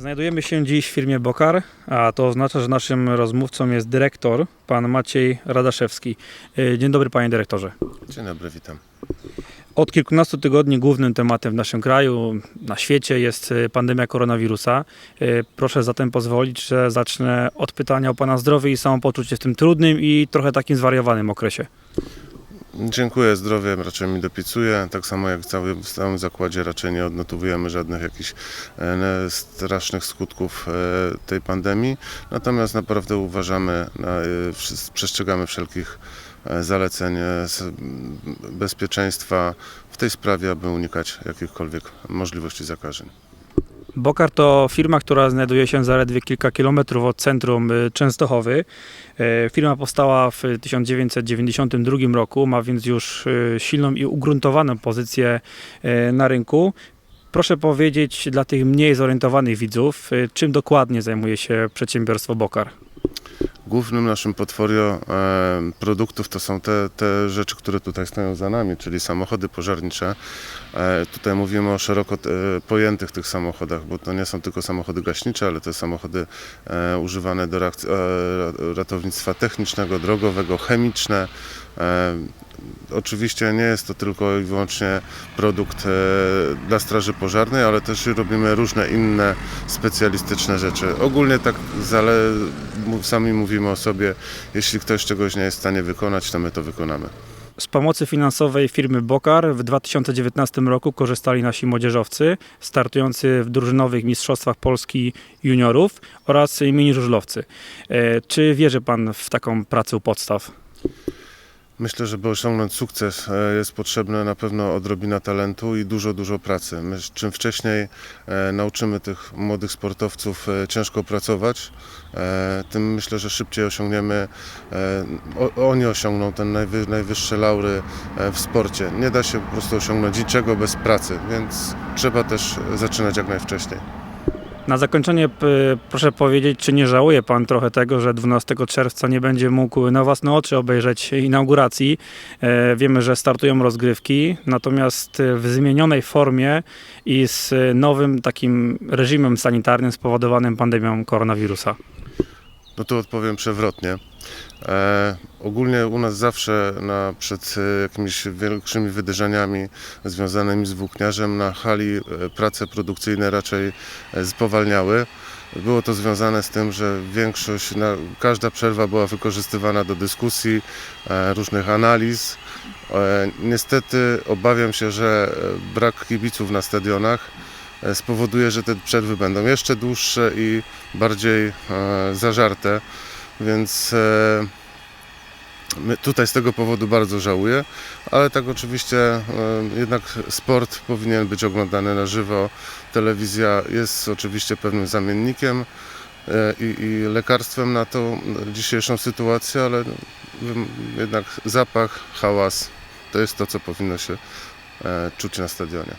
Znajdujemy się dziś w firmie Bokar, a to oznacza, że naszym rozmówcą jest dyrektor, pan Maciej Radaszewski. E, Dzień dobry panie dyrektorze. Dzień dobry, witam. Od kilkunastu tygodni głównym tematem w naszym kraju, na świecie jest e, pandemia koronawirusa. E, Proszę zatem pozwolić, że zacznę od pytania o pana zdrowie i samopoczucie w tym trudnym i trochę takim zwariowanym okresie. Dziękuję, zdrowie raczej mi dopisuje. Tak samo jak cały, w całym zakładzie raczej nie odnotowujemy żadnych jakichś e, strasznych skutków e, tej pandemii. Natomiast naprawdę uważamy, e, przestrzegamy wszelkich zaleceń bezpieczeństwa w tej sprawie, aby unikać jakichkolwiek możliwości zakażeń. Bokar to firma, która znajduje się zaledwie kilka kilometrów od centrum y, Częstochowy. E, Firma powstała w 1992 roku, ma więc już y, silną i ugruntowaną pozycję na rynku. Proszę powiedzieć dla tych mniej zorientowanych widzów, y, czym dokładnie zajmuje się przedsiębiorstwo Bokar. Głównym naszym portfolio produktów to są te, te rzeczy, które tutaj stoją za nami, czyli samochody pożarnicze. E, tutaj mówimy o szeroko e, pojętych tych samochodach, bo to nie są tylko samochody gaśnicze, ale to samochody e, używane do ratownictwa technicznego, drogowego, chemiczne. Oczywiście nie jest to tylko i wyłącznie produkt e, dla Straży Pożarnej, ale też robimy różne inne specjalistyczne rzeczy. Ogólnie tak zale, sami mówimy o sobie, jeśli ktoś czegoś nie jest w stanie wykonać, to my to wykonamy. Z pomocy finansowej firmy Bokar w 2019 roku korzystali nasi młodzieżowcy startujący w drużynowych mistrzostwach Polski juniorów oraz mini żużlowcy. E, Czy wierzy pan w taką pracę u podstaw? Myślę, żeby osiągnąć sukces e, jest potrzebne na pewno odrobina talentu i dużo, dużo pracy. My, czym wcześniej e, nauczymy tych młodych sportowców e, ciężko pracować, tym myślę, że szybciej osiągniemy, oni osiągną ten najwy, najwyższe laury w sporcie. Nie da się po prostu osiągnąć niczego bez pracy, więc trzeba też zaczynać jak najwcześniej. Na zakończenie proszę powiedzieć, czy nie żałuje pan trochę tego, że 12 czerwca nie będzie mógł na własne oczy obejrzeć inauguracji? E, Wiemy, że startują rozgrywki, natomiast w zmienionej formie i z nowym takim reżimem sanitarnym spowodowanym pandemią koronawirusa. No tu odpowiem przewrotnie. E, ogólnie u nas zawsze na, przed e, jakimiś większymi wydarzeniami związanymi z włókniarzem na hali e, prace produkcyjne raczej e, spowalniały. Było to związane z tym, że większość, na, każda przerwa była wykorzystywana do dyskusji, e, różnych analiz. E, niestety obawiam się, że brak kibiców na stadionach spowoduje, że te przerwy będą jeszcze dłuższe i bardziej e, zażarte, więc e, tutaj z tego powodu bardzo żałuję, ale tak oczywiście e, jednak sport powinien być oglądany na żywo. Telewizja jest oczywiście pewnym zamiennikiem e, i, i lekarstwem na tą dzisiejszą sytuację, ale mm, jednak zapach, hałas to jest to, co powinno się e, czuć na stadionie.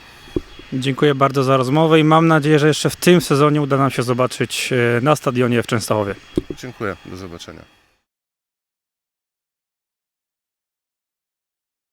Dziękuję bardzo za rozmowę i mam nadzieję, że jeszcze w tym sezonie uda nam się zobaczyć e, na stadionie w Częstochowie. Dziękuję, do zobaczenia.